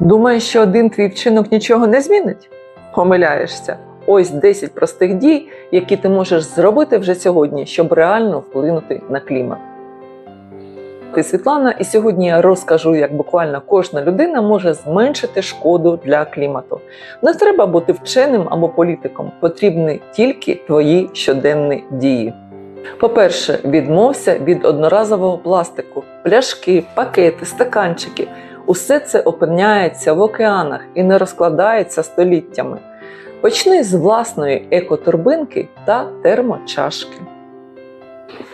Думаєш, що один твій вчинок нічого не змінить? Помиляєшся. Ось 10 простих дій, які ти можеш зробити вже сьогодні, щоб реально вплинути на клімат. Ти Світлана, і сьогодні я розкажу, як буквально кожна людина може зменшити шкоду для клімату. Не треба бути вченим або політиком, потрібні тільки твої щоденні дії. По-перше, відмовся від одноразового пластику, пляшки, пакети, стаканчики. Усе це опиняється в океанах і не розкладається століттями. Почни з власної екоторбинки та термочашки.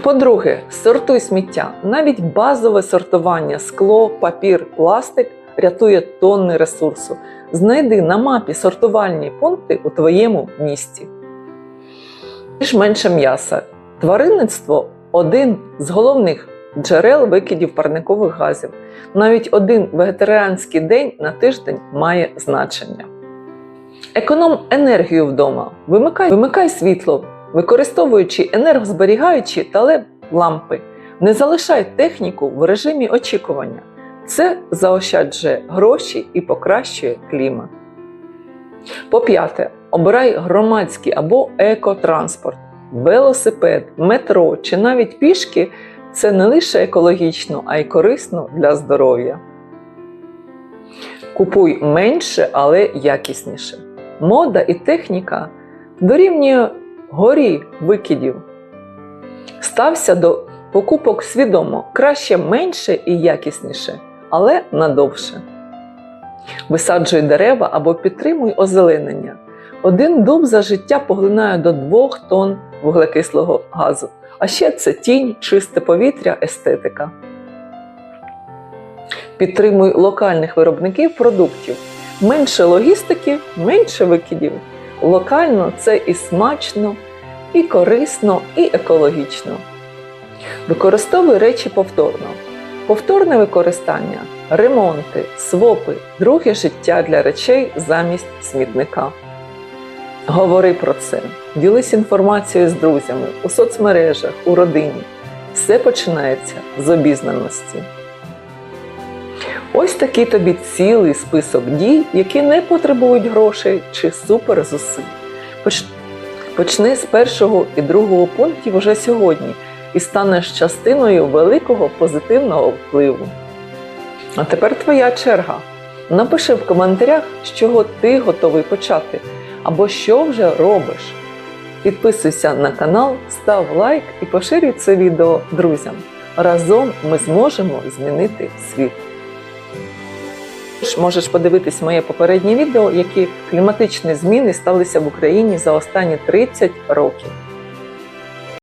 По-друге, сортуй сміття. Навіть базове сортування скло, папір, пластик рятує тонни ресурсу. Знайди на мапі сортувальні пункти у твоєму місті. Ж менше м'яса. Тваринництво один з головних джерел викидів парникових газів. Навіть один вегетаріанський день на тиждень має значення. Економ енергію вдома. Вимикай, вимикай світло, використовуючи енергозберігаючі та лампи. Не залишай техніку в режимі очікування. Це заощаджує гроші і покращує клімат. По п'яте, обирай громадський або екотранспорт. Велосипед, метро чи навіть пішки це не лише екологічно, а й корисно для здоров'я. Купуй менше, але якісніше. Мода і техніка дорівнює горі викидів. Стався до покупок свідомо, краще менше і якісніше, але надовше. Висаджуй дерева або підтримуй озеленення. Один дуб за життя поглинає до 2 тонн вуглекислого газу. А ще це тінь, чисте повітря, естетика. Підтримуй локальних виробників продуктів. Менше логістики, менше викидів. Локально це і смачно, і корисно, і екологічно. Використовуй речі повторно. Повторне використання, ремонти, свопи, друге життя для речей замість смітника. Говори про це, ділись інформацією з друзями у соцмережах, у родині. Все починається з обізнаності. Ось такий тобі цілий список дій, які не потребують грошей чи суперзусиль. Поч- Почни з першого і другого пунктів уже сьогодні і станеш частиною великого позитивного впливу. А тепер твоя черга. Напиши в коментарях, з чого ти готовий почати, або що вже робиш. Підписуйся на канал, став лайк і поширюй це відео друзям. Разом ми зможемо змінити світ. Можеш подивитись моє попереднє відео, які кліматичні зміни сталися в Україні за останні 30 років.